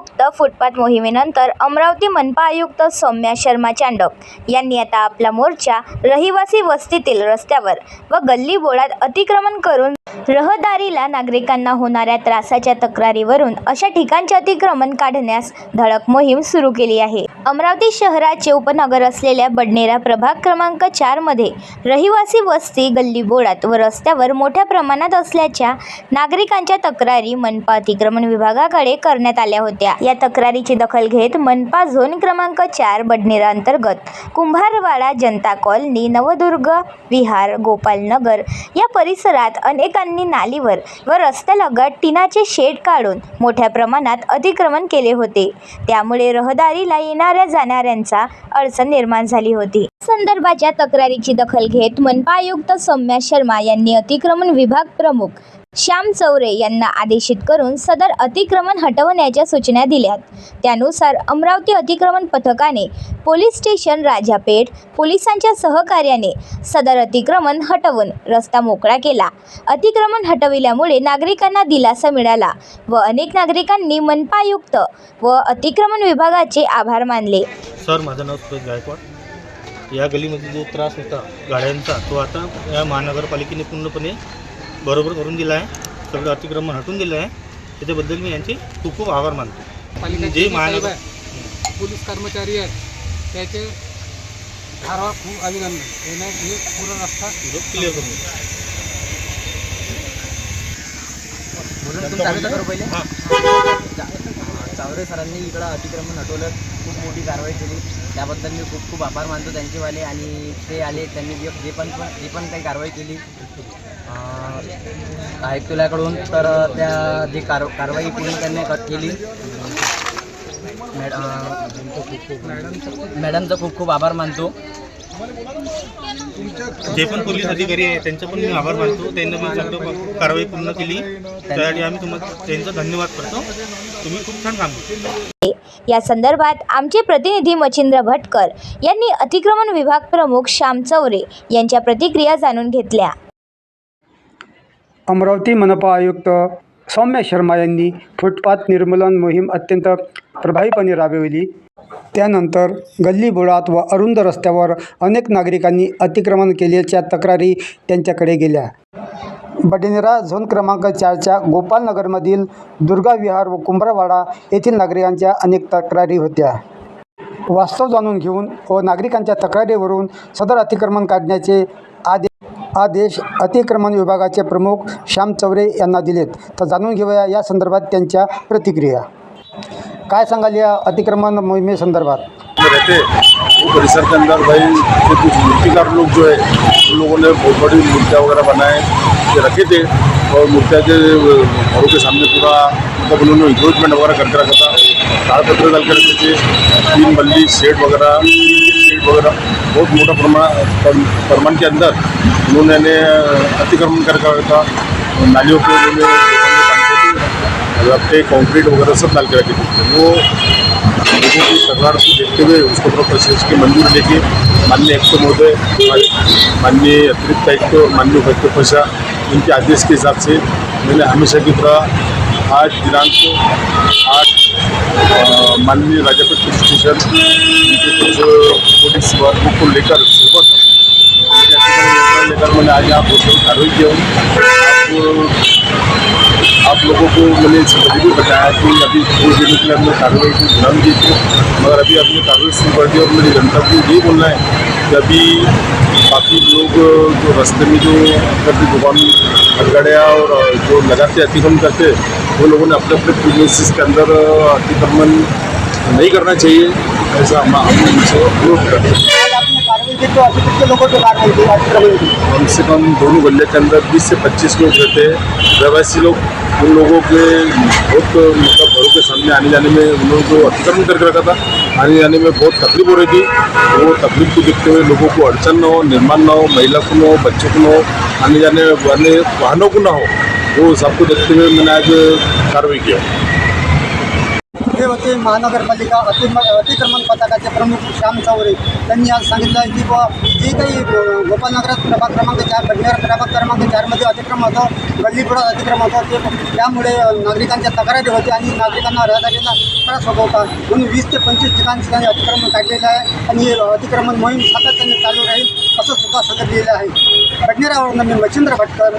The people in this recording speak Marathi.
मुक्त फुटपाथ मोहिमेनंतर अमरावती मनपा आयुक्त सौम्या शर्मा चांडक यांनी आता आपला मोर्चा रहिवासी वस्तीतील रस्त्यावर व गल्ली बोळात अतिक्रमण करून रहदारीला नागरिकांना होणाऱ्या त्रासाच्या तक्रारीवरून अशा ठिकाणचे अतिक्रमण काढण्यास धडक मोहीम सुरू केली आहे. अमरावती शहराचे उपनगर असलेल्या बडनेरा प्रभाग क्रमांक चारमध्ये रहिवासी वस्ती गल्ली बोळात व रस्त्यावर मोठ्या प्रमाणात असल्याच्या नागरिकांच्या तक्रारी मनपा अतिक्रमण विभागाकडे करण्यात आल्या होत्या. या तक्रारीची दखल घेत मनपा झोन क्रमांक चार बडनेरा अंतर्गत कुंभारवाडा जनता कॉलनी नवदुर्ग विहार गोपालनगर या परिसरात अनेकांनी नालीवर व रस्त्यालगत टिनाचे शेड काढून मोठ्या प्रमाणात अतिक्रमण केले होते. त्यामुळे रहदारीला येणाऱ्या जाणाऱ्यांचा अडचण निर्माण झाली होती. संदर्भाच्या तक्रारीची दखल घेत मनपा आयुक्त सौम्या शर्मा यांनी अतिक्रमण विभाग प्रमुख श्याम चौरे यांना आदेशित करून सदर अतिक्रमण हटवण्याच्या सूचना दिल्यात. त्यानुसार अमरावती अतिक्रमण पथकाने पोलीस स्टेशन राजापेठ पोलिसांच्या सहकार्याने सदर अतिक्रमण हटवून रस्ता मोकळा केला. अतिक्रमण हटविल्यामुळे नागरिकांना दिलासा मिळाला व अनेक नागरिकांनी मनपायुक्त व अतिक्रमण विभागाचे आभार मानले. सर माझं नाव सुरेश गायकवाड. या गलीमध्ये जो त्रास होता गाड्यांचा तो आता या महानगरपालिकेने पूर्णपणे बरोबर करून दिला आहे. सगळं अतिक्रमण हटून दिलं आहे. त्याच्याबद्दल मी यांचे खूप खूप आभार मानतो. जे महानगर. पोलीस कर्मचारी आहेत त्याचे फार खूप अभिनंदन. त्याने हे पूर्ण रस्ता क्लिअर करून. हां. चावरे सरांनी इकडं अतिक्रमण हटवलं खूप मोठी कारवाई केली. त्याबद्दल मी खूप खूप आभार मानतो त्यांचेवाले आणि ते आले त्यांनी जे जे पण जे पण काही कारवाई केली. अं, आयुक्तालयाकडून तर त्या जी कार कारवाई पूर्ण त्यांनी कट केली. मॅडम मॅडमचं खूप खूप आभार मानतो. जे पण पोलीस अधिकारी आहे त्यांचा पण मी आभार मानतो. त्यांनी मी सगळं कारवाई पूर्ण केली. त्यासाठी आम्ही तुम्हाला त्यांचा धन्यवाद करतो. तुम्ही खूप छान काम केलं. या संदर्भात आमचे प्रतिनिधी मच्छिंद्र भटकर यांनी अतिक्रमण विभाग प्रमुख श्याम चौरे यांच्या प्रतिक्रिया जाणून घेतल्या. अमरावती मनपा आयुक्त सौम्य शर्मा यांनी फुटपाथ निर्मूलन मोहीम अत्यंत प्रभावीपणे राबविली. त्यानंतर गल्लीबोळात व अरुंद रस्त्यावर अनेक नागरिकांनी अतिक्रमण केल्याच्या तक्रारी त्यांच्याकडे गेल्या. बडेनेरा झोन क्रमांक चारच्या गोपालनगरमधील दुर्गा विहार व कुंभारवाडा येथील नागरिकांच्या अनेक तक्रारी होत्या. वास्तव जाणून घेऊन व नागरिकांच्या तक्रारीवरून सदर अतिक्रमण काढण्याचे आदेश आदेश अतिक्रमण विभागाचे प्रमुख श्याम चौरे यांना दिलेत. तर जाणून घेऊया या संदर्भात त्यांच्या प्रतिक्रिया. काय सांगाल या अतिक्रमण मोहिमेसंदर्भात में रहते वो परिसर के अंदर भाई जो कुछ मूर्तिकार लोग जो है उन लोगों ने बहुत बड़ी मूर्तियाँ वगैरह बनाए के रखे थे और मूर्तियाँ के घरों के सामने पूरा मतलब उन्होंने इंक्रोचमेंट वगैरह करके रखा था. ताड़पत्र डाल के रखे थे. तीन बल्ली, शेड वगैरह शेड वगैरह बहुत मोटा प्रमाण पर- परिमाण के अंदर उन्होंने अतिक्रमण करके रखा था. नालियों पे उन्होंने रफ्ते कंक्रीट वगैरह सब डाल के रखे थे। वो लोगों की तकरार को देखते हुए उसको पूरा प्रशासन की मंजूरी लेके माननीय आयुक्त महोदय माननीय अतिरिक्त आयुक्त और माननीय उपायुक्त प्रशा इनके आदेश के हिसाब से मैंने हमेशा की तरह आज दिनांक आठ माननीय राजापेट पुलिस स्टेशन पुलिस वर्गों को लेकर लेकर मैंने आज यहाँ कार्रवाई किया हूँ। आप लोगों को मैंने पहले भी बताया कि अभी दो दिनों के लिए हमने कार्रवाई को ध्यान दी थी, मगर अभी हमने कार्रवाई शुरू कर दी और मेरी जनता को यही बोलना है कि अभी काफ़ी लोग, जो रास्ते में जो अपनी दुकान अटगड़िया और जो लगाते, अतिक्रमण करते, वो लोगों ने अपने अपने प्रीमिसेस के अंदर अतिक्रमण नहीं करना चाहिए, ऐसा हम उनसे अनुरोध करते हैं। कम से कम दोनों गले के अंदर 20 से 25 लोग रहते हैं। प्रवासी लोग, उन लोगों के बहुत मतलब घरों के सामने आने जाने में उन लोगों को अतिक्रमण करके रखा था। आने जाने में बहुत तकलीफ़ हो रही थी। वो तकलीफ़ को देखते हुए लोगों को अड़चन न हो, निर्माण ना हो, महिला को न हो, बच्चों को न हो, आने जाने वाले वाहनों को ना हो, वो सबको देखते हुए मैंने आज कार्रवाई किया। हे होते महानगरपालिका अतिम अतिक्रमण पथकाचे प्रमुख श्याम चौरे त्यांनी आज सांगितलं आहे की बुवा जे काही गोपालनगरात प्रभाग क्रमांक चार बडनेर प्रभाग क्रमांक चारमध्ये अतिक्रम होतं गल्लीपुरात अतिक्रम होतं ते त्यामुळे नागरिकांच्या तक्रारी होती आणि नागरिकांना रहदारीला त्रास होत होता. म्हणून वीस ते पंचवीस ठिकाणी ठिकाणी अतिक्रमण काढलेलं आहे आणि अतिक्रमण मोहीम सातत्याने चालू राहील असं सुद्धा सांगितलेलं आहे. बडनेरावरून मी मच्छिंद्र भटकर.